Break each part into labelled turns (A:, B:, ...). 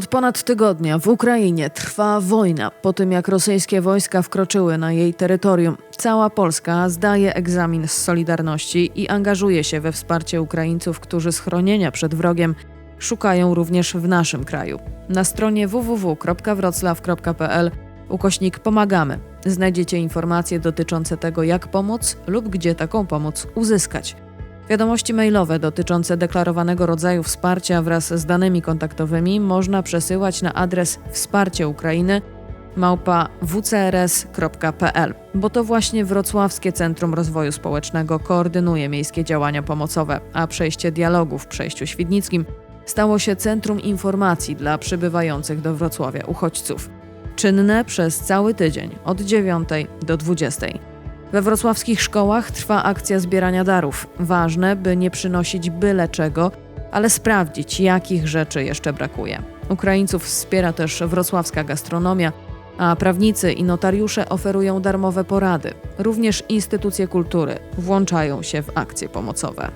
A: Od ponad tygodnia w Ukrainie trwa wojna po tym, jak rosyjskie wojska wkroczyły na jej terytorium. Cała Polska zdaje egzamin z Solidarności i angażuje się we wsparcie Ukraińców, którzy schronienia przed wrogiem szukają również w naszym kraju. Na stronie www.wroclaw.pl ukośnik Pomagamy znajdziecie informacje dotyczące tego, jak pomóc lub gdzie taką pomoc uzyskać. Wiadomości mailowe dotyczące deklarowanego rodzaju wsparcia wraz z danymi kontaktowymi można przesyłać na adres wsparcie Ukrainy małpa wcrs.pl, bo to właśnie Wrocławskie Centrum Rozwoju Społecznego koordynuje miejskie działania pomocowe, a przejście dialogu w przejściu świdnickim stało się centrum informacji dla przybywających do Wrocławia uchodźców. Czynne przez cały tydzień od 9 do 20. We wrocławskich szkołach trwa akcja zbierania darów. Ważne, by nie przynosić byle czego, ale sprawdzić, jakich rzeczy jeszcze brakuje. Ukraińców wspiera też wrocławska gastronomia, a prawnicy i notariusze oferują darmowe porady. Również instytucje kultury włączają się w akcje pomocowe.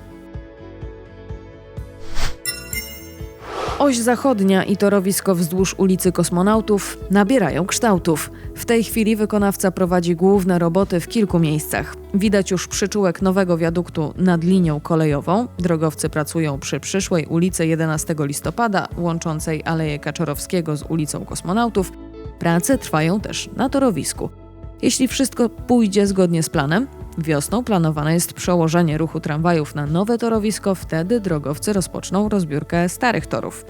A: Oś zachodnia i torowisko wzdłuż ulicy Kosmonautów nabierają kształtów. W tej chwili wykonawca prowadzi główne roboty w kilku miejscach. Widać już przyczółek nowego wiaduktu nad linią kolejową. Drogowcy pracują przy przyszłej ulicy 11 listopada, łączącej Aleję Kaczorowskiego z ulicą Kosmonautów. Prace trwają też na torowisku. Jeśli wszystko pójdzie zgodnie z planem, wiosną planowane jest przełożenie ruchu tramwajów na nowe torowisko, wtedy drogowcy rozpoczną rozbiórkę starych torów.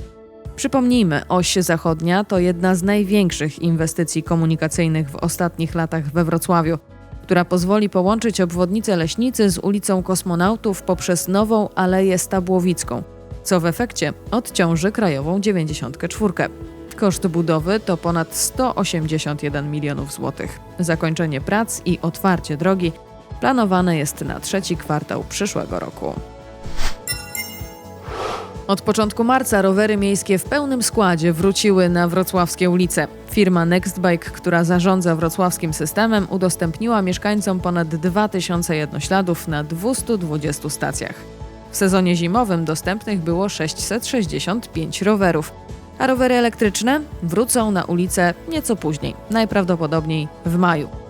A: Przypomnijmy, oś zachodnia to jedna z największych inwestycji komunikacyjnych w ostatnich latach we Wrocławiu, która pozwoli połączyć obwodnicę Leśnicy z ulicą Kosmonautów poprzez nową Aleję Stabłowicką, co w efekcie odciąży krajową 94. Koszt budowy to ponad 181 milionów złotych. Zakończenie prac i otwarcie drogi planowane jest na trzeci kwartał przyszłego roku. Od początku marca rowery miejskie w pełnym składzie wróciły na wrocławskie ulice. Firma Nextbike, która zarządza wrocławskim systemem, udostępniła mieszkańcom ponad 2000 jednośladów na 220 stacjach. W sezonie zimowym dostępnych było 665 rowerów, a rowery elektryczne wrócą na ulice nieco później, najprawdopodobniej w maju.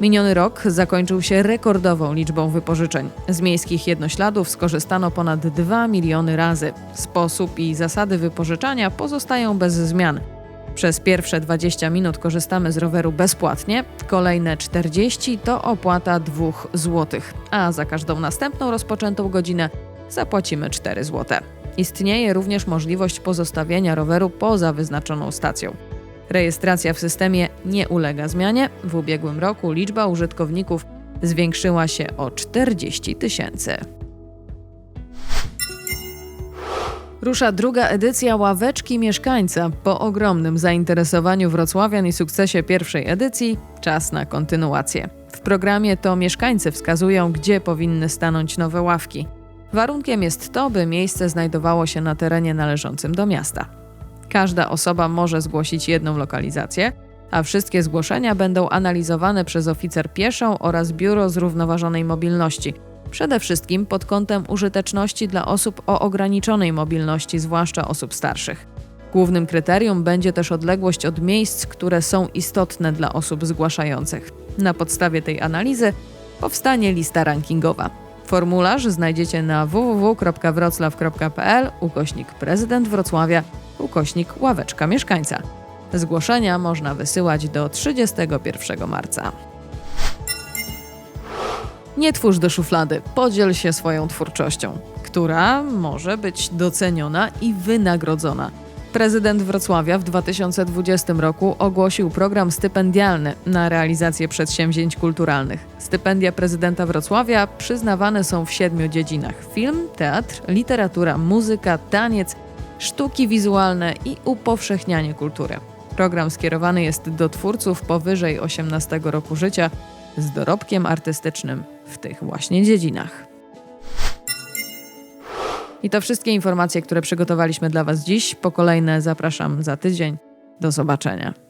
A: Miniony rok zakończył się rekordową liczbą wypożyczeń. Z miejskich jednośladów skorzystano ponad 2 miliony razy. Sposób i zasady wypożyczania pozostają bez zmian. Przez pierwsze 20 minut korzystamy z roweru bezpłatnie, kolejne 40 to opłata 2 zł, a za każdą następną rozpoczętą godzinę zapłacimy 4 zł. Istnieje również możliwość pozostawienia roweru poza wyznaczoną stacją. Rejestracja w systemie nie ulega zmianie. W ubiegłym roku liczba użytkowników zwiększyła się o 40 tysięcy. Rusza druga edycja Ławeczki Mieszkańca. Po ogromnym zainteresowaniu wrocławian i sukcesie pierwszej edycji, czas na kontynuację. W programie to mieszkańcy wskazują, gdzie powinny stanąć nowe ławki. Warunkiem jest to, by miejsce znajdowało się na terenie należącym do miasta. Każda osoba może zgłosić jedną lokalizację, a wszystkie zgłoszenia będą analizowane przez oficer pieszą oraz Biuro Zrównoważonej Mobilności, przede wszystkim pod kątem użyteczności dla osób o ograniczonej mobilności, zwłaszcza osób starszych. Głównym kryterium będzie też odległość od miejsc, które są istotne dla osób zgłaszających. Na podstawie tej analizy powstanie lista rankingowa. Formularz znajdziecie na www.wroclaw.pl ukośnik prezydent Wrocławia ukośnik ławeczka mieszkańca. Zgłoszenia można wysyłać do 31 marca. Nie twórz do szuflady, podziel się swoją twórczością, która może być doceniona i wynagrodzona. Prezydent Wrocławia w 2020 roku ogłosił program stypendialny na realizację przedsięwzięć kulturalnych. Stypendia prezydenta Wrocławia przyznawane są w siedmiu dziedzinach: film, teatr, literatura, muzyka, taniec, sztuki wizualne i upowszechnianie kultury. Program skierowany jest do twórców powyżej 18 roku życia z dorobkiem artystycznym w tych właśnie dziedzinach. I to wszystkie informacje, które przygotowaliśmy dla Was dziś. Po kolejne zapraszam za tydzień. Do zobaczenia.